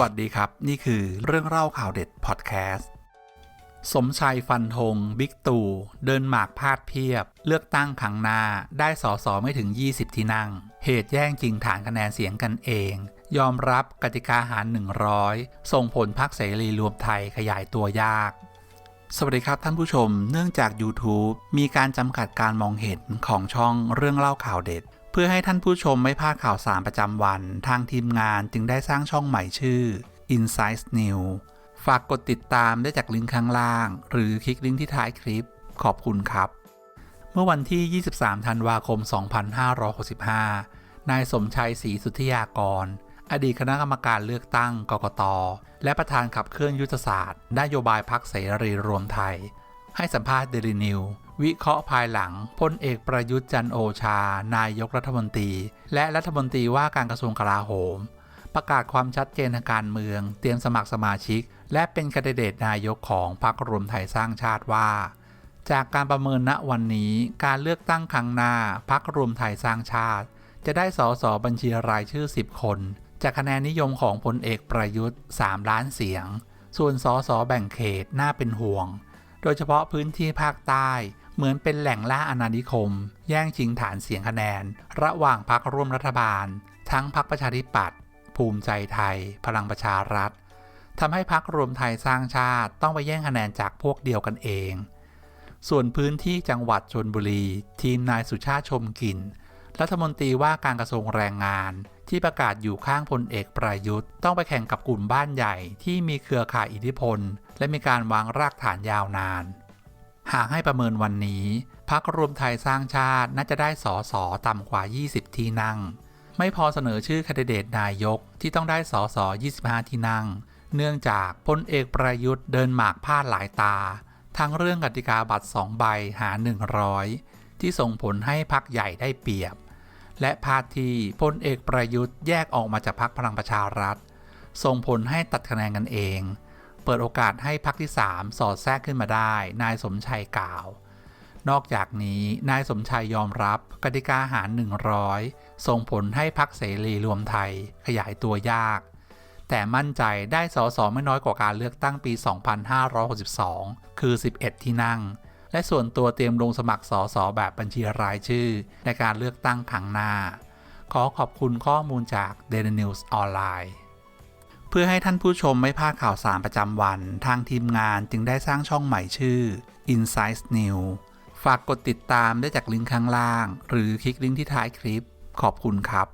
วัสดีครับ นี่คือเรื่องเล่าข่าวเด็ดพอดแคสต์ สมชัยฟันธงบิ๊กตู่เดินหมากพาดเพียบ เลือกตั้งครั้งหน้าได้สอสอไม่ถึง 20 ที่นั่ง เหตุแย่งจริงฐานคะแนนเสียงกันเอง ยอมรับกติกาหาร 100 ส่งผลพักเสรีรวมไทยขยายตัวยาก สวัสดีครับท่านผู้ชม เนื่องจาก YouTube มีการจำกัดการมองเห็นของช่องเรื่องเล่าข่าวเด็ด พื่อให้ท่านผู้ชมไม่พลาดข่าวสารประจำวัน ทางทีมงานจึงได้สร้างช่องใหม่ชื่อ Insight New ฝากกดติดตามได้จากลิงก์ข้างล่าง หรือคลิกลิงก์ที่ท้ายคลิป ขอบคุณครับ เมื่อวันที่ 23 ธันวาคม 2565 นายสมชัยศรีสุทธิยากร อดีตคณะกรรมการเลือกตั้งกกต และประธานขับเคลื่อนยุทธศาสตร์นโยบายพักเสรีรวมไทย ให้สัมภาษณ์เดลินิววิเคราะห์ภายหลังพลเอกประยุทธ์จันโอชา นายกรัฐมนตรี และรัฐมนตรีว่าการกระทรวงกลาโหม ประกาศความชัดเจนทางการเมือง เตรียมสมัครสมาชิก และเป็นคนดิเดตนายกของพรรครวมไทยสร้างชาติว่า จากการประเมินณวันนี้ การเลือกตั้งครั้งหน้าพรรครวมไทยสร้างชาติ จะได้สสบัญชีรายชื่อ 10 คน จากคะแนนนิยมของพลเอกประยุทธ์ 3 ล้านเสียง ส่วนสสแบ่งเขตน่าเป็นห่วง โดยเฉพาะพื้นที่ภาคใต้เหมือนเป็นแหล่งล่าอาณานิคม แย่งชิงฐานเสียงคะแนน ระหว่างพรรคร่วมรัฐบาล ทั้งพรรคประชาธิปัตย์ภูมิใจไทย พลังประชารัฐทำให้พรรครวมไทยสร้างชาติต้องไปแย่งคะแนนจากพวกเดียวกันเอง ส่วนพื้นที่จังหวัดชนบุรี ทีมนายสุชาติชมกลิ่น รัฐมนตรีว่าการกระทรวงแรงงาน ที่ประกาศอยู่ข้างพลเอกประยุทธ์ ต้องไปแข่งกับกลุ่มบ้านใหญ่ที่มีเครือข่ายอิทธิพล และมีการวางรากฐานยาวนาน หากให้ประเมินวันนี้พรรครวมไทยสร้างชาติน่าจะได้สอสอต่ำกว่า 20 ที่นั่ง ไม่พอเสนอชื่อคนดิเดตนายกที่ต้องได้สอสอ25 ที่นั่ง เนื่องจากพลเอกประยุทธ์เดินหมากพลาดหลายตาทั้งเรื่องกติกาบัตร 2 ใบหา 100 ที่ส่งผลให้พักใหญ่ได้เปรียบ และพาทีพลเอกประยุทธ์แยกออกมาจากพักพลังประชารัฐ ส่งผลให้ตัดคะแนนกันเอง เปิดโอกาสให้พักที่ 3 สอดแทรกขึ้นมาได้ นายสมชัยกล่าว นอกจากนี้นายสมชัยยอมรับกติกาหาร 100 ส่งผลให้พักเสรีรวมไทยขยายตัวยาก แต่มั่นใจได้สอสอไม่น้อยกว่าการเลือกตั้งปี 2562 คือ 11 ที่นั่ง และส่วนตัวเตรียมลงสมัครสอสอแบบบัญชีรายชื่อ ในการเลือกตั้งครั้งหน้า ขอขอบคุณข้อมูลจาก Daily News ออนไลน์เพื่อให้ท่านผู้ชมไม่พลาดข่าวสารประจำวัน ทางทีมงานจึงได้สร้างช่องใหม่ชื่อ Insight New ฝากกดติดตามได้จากลิงก์ข้างล่าง หรือคลิกลิงก์ที่ท้ายคลิป ขอบคุณครับ